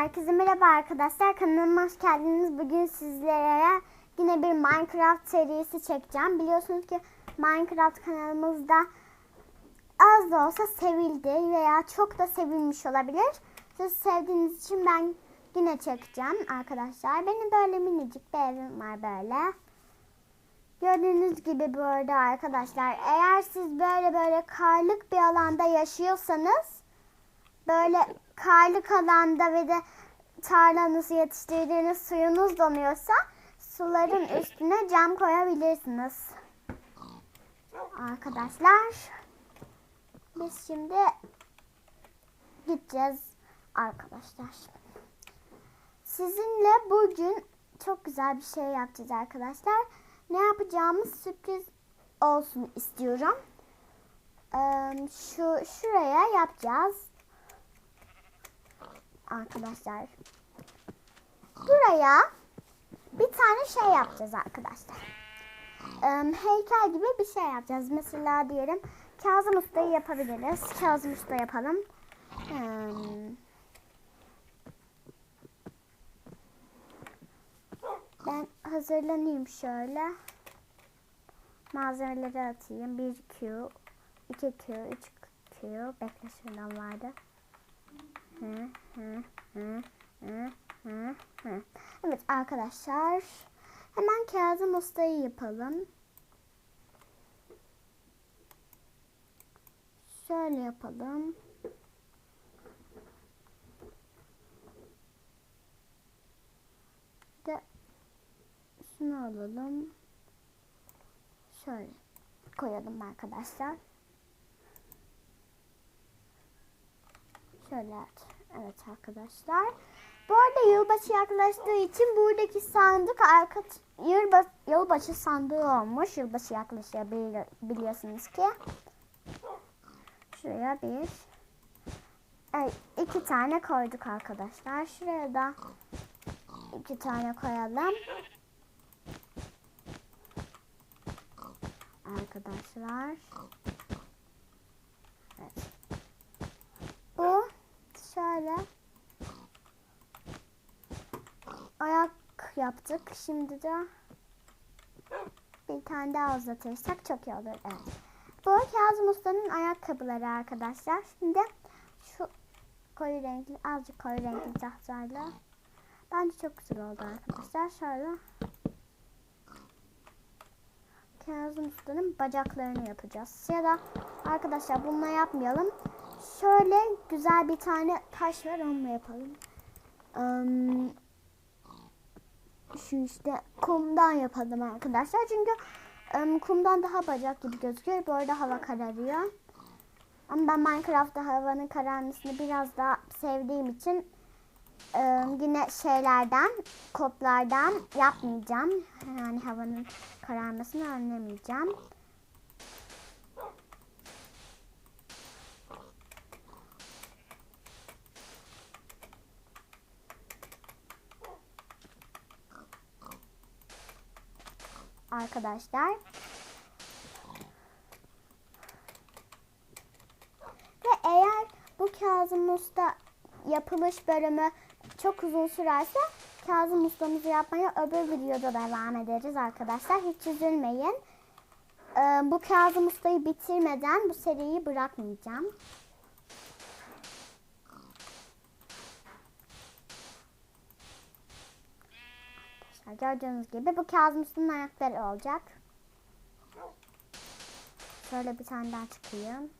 Herkese merhaba arkadaşlar. Kanalıma hoş geldiniz. Bugün sizlere yine bir Minecraft serisi çekeceğim. Biliyorsunuz ki Minecraft kanalımızda az da olsa sevildi veya çok da sevilmiş olabilir. Siz sevdiğiniz için ben yine çekeceğim arkadaşlar. Benim böyle minicik bir evim var böyle. Gördüğünüz gibi bu arada arkadaşlar eğer siz böyle böyle karlık bir alanda yaşıyorsanız böyle karlık alanda ve de tarlanızı yetiştirdiğiniz suyunuz donuyorsa suların üstüne cam koyabilirsiniz. Arkadaşlar biz şimdi gideceğiz arkadaşlar. Sizinle bugün çok güzel bir şey yapacağız arkadaşlar. Ne yapacağımız sürpriz olsun istiyorum. Ee, şu şuraya yapacağız arkadaşlar. Buraya bir tane şey yapacağız arkadaşlar. Ee, heykel gibi bir şey yapacağız. Mesela diyelim Kazım Usta'yı yapabiliriz. Kazım Usta yapalım. Ee, ben hazırlanayım şöyle. Malzemeleri atayım. 1 Q, 2 Q, 3 Q. Bekle şuradan vardı. Evet arkadaşlar. Hemen Kazım Usta'yı yapalım. Şöyle yapalım. De şunu alalım. Şöyle koyalım arkadaşlar. Şöyle evet arkadaşlar. Bu arada yılbaşı yaklaştığı için buradaki sandık arka yılbaşı, yılbaşı sandığı olmuş. Yılbaşı yaklaşıyor bili- biliyorsunuz ki. Şuraya bir ay, iki tane koyduk arkadaşlar. Şuraya da iki tane koyalım. Arkadaşlar. Evet. Bu şöyle ayak yaptık. Şimdi de bir tane daha uzatırsak çok iyi olur. Evet. Bu Kazım Usta'nın ayakkabıları arkadaşlar. Şimdi şu koyu renkli, azıcık koyu renkli tahtayla. Bence çok güzel oldu arkadaşlar. Şöyle Kazım Usta'nın bacaklarını yapacağız. Ya da arkadaşlar bununla yapmayalım. Şöyle güzel bir tane taş var onunla yapalım. Um, şu işte kumdan yapalım arkadaşlar. Çünkü um, kumdan daha bacak gibi gözüküyor. Bu arada hava kararıyor. Ama ben Minecraft'ta havanın kararmasını biraz daha sevdiğim için um, yine şeylerden, koplardan yapmayacağım. Yani havanın kararmasını önlemeyeceğim. Arkadaşlar. Ve eğer bu Kazım Usta yapılış bölümü çok uzun sürerse Kazım Usta'mızı yapmaya öbür videoda devam ederiz arkadaşlar. Hiç üzülmeyin. Ee, bu Kazım Usta'yı bitirmeden bu seriyi bırakmayacağım. Arkadaşlar gördüğünüz gibi bu Kazım Usta'nın ayakları olacak. Şöyle bir tane daha çıkayım.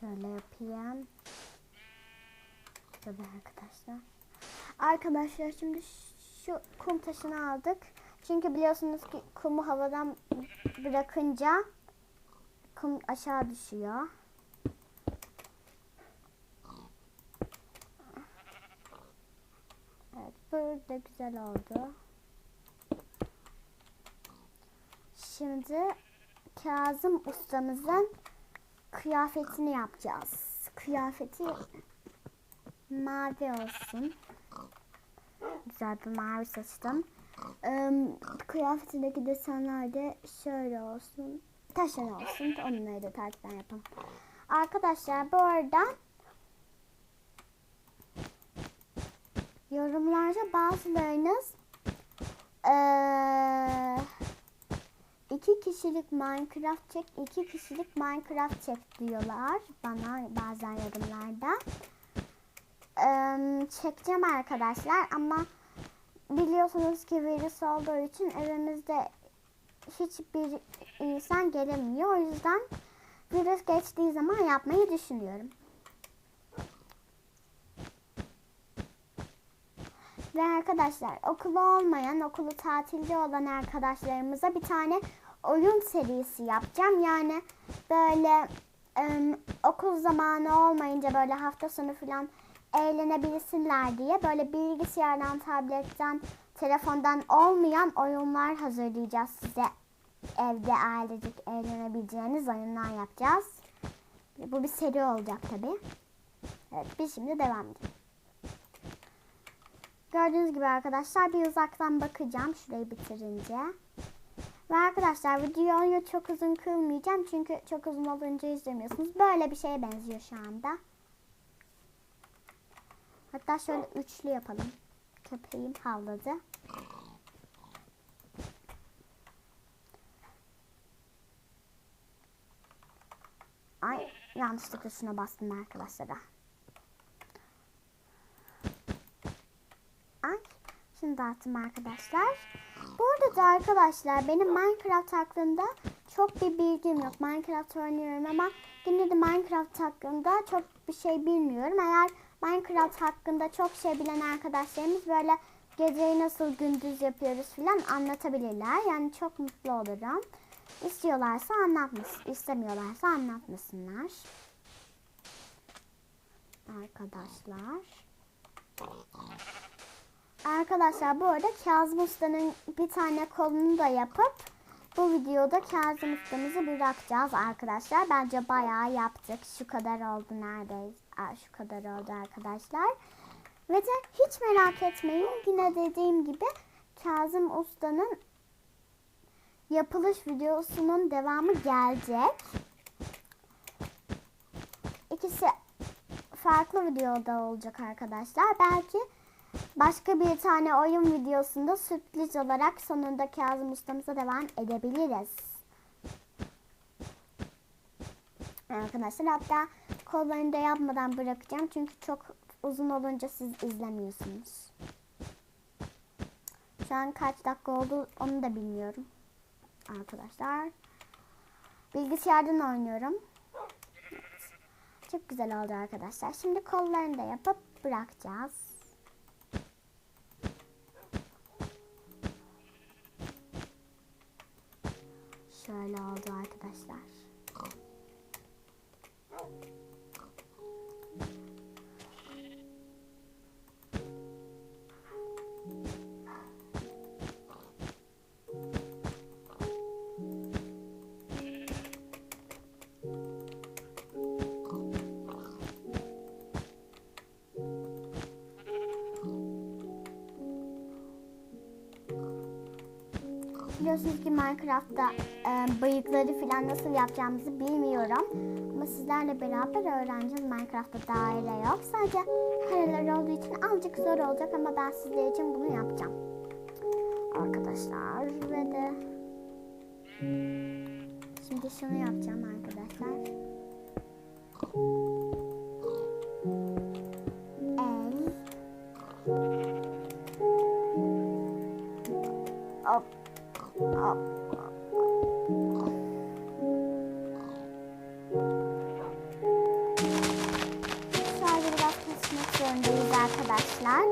Şöyle yapayım. Şöyle arkadaşlar. Arkadaşlar şimdi şu kum taşını aldık. Çünkü biliyorsunuz ki kumu havadan bırakınca kum aşağı düşüyor. Evet, burada güzel oldu. Şimdi Kazım ustamızın kıyafetini yapacağız. Kıyafeti mavi olsun. Güzel bir mavi seçtim. Ee, kıyafetindeki desenler de şöyle olsun. taşın olsun. Onları da takipten yapalım. Arkadaşlar bu arada yorumlarda bazılarınız eee, iki kişilik Minecraft çek, iki kişilik Minecraft çek diyorlar bana bazen yorumlarda. Eee, çekeceğim arkadaşlar ama biliyorsunuz ki virüs olduğu için evimizde hiçbir insan gelemiyor. O yüzden virüs geçtiği zaman yapmayı düşünüyorum. Ve arkadaşlar okulu olmayan, okulu tatilde olan arkadaşlarımıza bir tane oyun serisi yapacağım. Yani böyle em, okul zamanı olmayınca böyle hafta sonu falan eğlenebilsinler diye böyle bilgisayardan, tabletten, telefondan olmayan oyunlar hazırlayacağız size. Evde ailecek eğlenebileceğiniz oyunlar yapacağız. Bu bir seri olacak tabi. Evet biz şimdi devam edelim. Gördüğünüz gibi arkadaşlar bir uzaktan bakacağım şurayı bitirince. Ve arkadaşlar videoyu çok uzun kılmayacağım çünkü çok uzun olunca izlemiyorsunuz. Böyle bir şeye benziyor şu anda. Hatta şöyle üçlü yapalım. Köpeğim havladı. Ay yanlışlıkla şuna bastım arkadaşlara. Ay şimdi dağıttım arkadaşlar. Bu arada arkadaşlar benim Minecraft hakkında çok bir bilgim yok. Minecraft oynuyorum ama yine de Minecraft hakkında çok bir şey bilmiyorum. Eğer Minecraft hakkında çok şey bilen arkadaşlarımız böyle geceyi nasıl gündüz yapıyoruz falan anlatabilirler. Yani çok mutlu olurum. İstiyorlarsa anlatmasın, istemiyorlarsa anlatmasınlar. Arkadaşlar. Arkadaşlar bu arada Kazım Usta'nın bir tane kolunu da yapıp bu videoda Kazım Usta'mızı bırakacağız arkadaşlar. Bence bayağı yaptık. Şu kadar oldu neredeyse. Şu kadar oldu arkadaşlar. Ve de hiç merak etmeyin. Yine dediğim gibi Kazım Usta'nın yapılış videosunun devamı gelecek. İkisi farklı videoda olacak arkadaşlar. Belki başka bir tane oyun videosunda sürpriz olarak sonunda Kazım ustamıza devam edebiliriz. Arkadaşlar hatta kollarını da yapmadan bırakacağım. Çünkü çok uzun olunca siz izlemiyorsunuz. Şu an kaç dakika oldu onu da bilmiyorum. Arkadaşlar. Bilgisayardan oynuyorum. Çok güzel oldu arkadaşlar. Şimdi kollarını da yapıp bırakacağız. Biliyorsunuz ki Minecraft'ta e, bıyıkları falan nasıl yapacağımızı bilmiyorum. Ama sizlerle beraber öğreneceğiz. Minecraft'ta daire yok. Sadece kareler olduğu için azıcık zor olacak ama ben sizler için bunu yapacağım. Arkadaşlar ve de şimdi şunu yapacağım arkadaşlar. Şöyle biraz kesmek zorundayız arkadaşlar.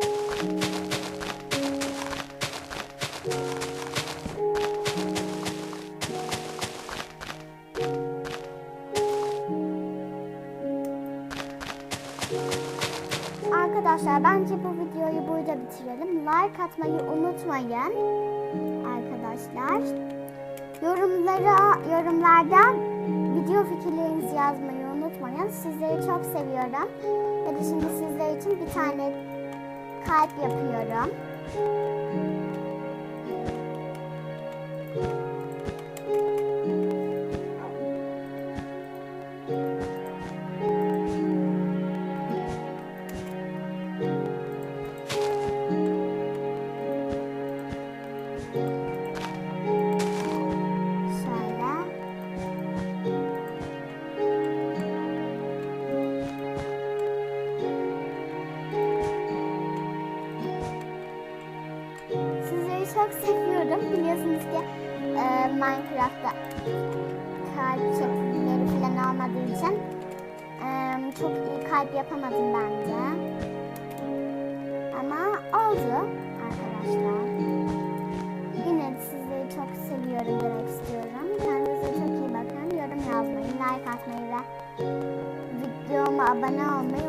Arkadaşlar bence bu videoyu burada bitirelim. Like atmayı unutmayın arkadaşlar. Yorumlara, yorumlarda video fikirlerinizi yazmayı unutmayın. Sizleri çok seviyorum. Ve şimdi sizler için bir tane kalp yapıyorum. Kalp yapamadım bence. Ama oldu arkadaşlar. Yine sizleri çok seviyorum demek istiyorum. Kendinize çok iyi bakın. Yorum yazmayı, like atmayı ve videoma abone olmayı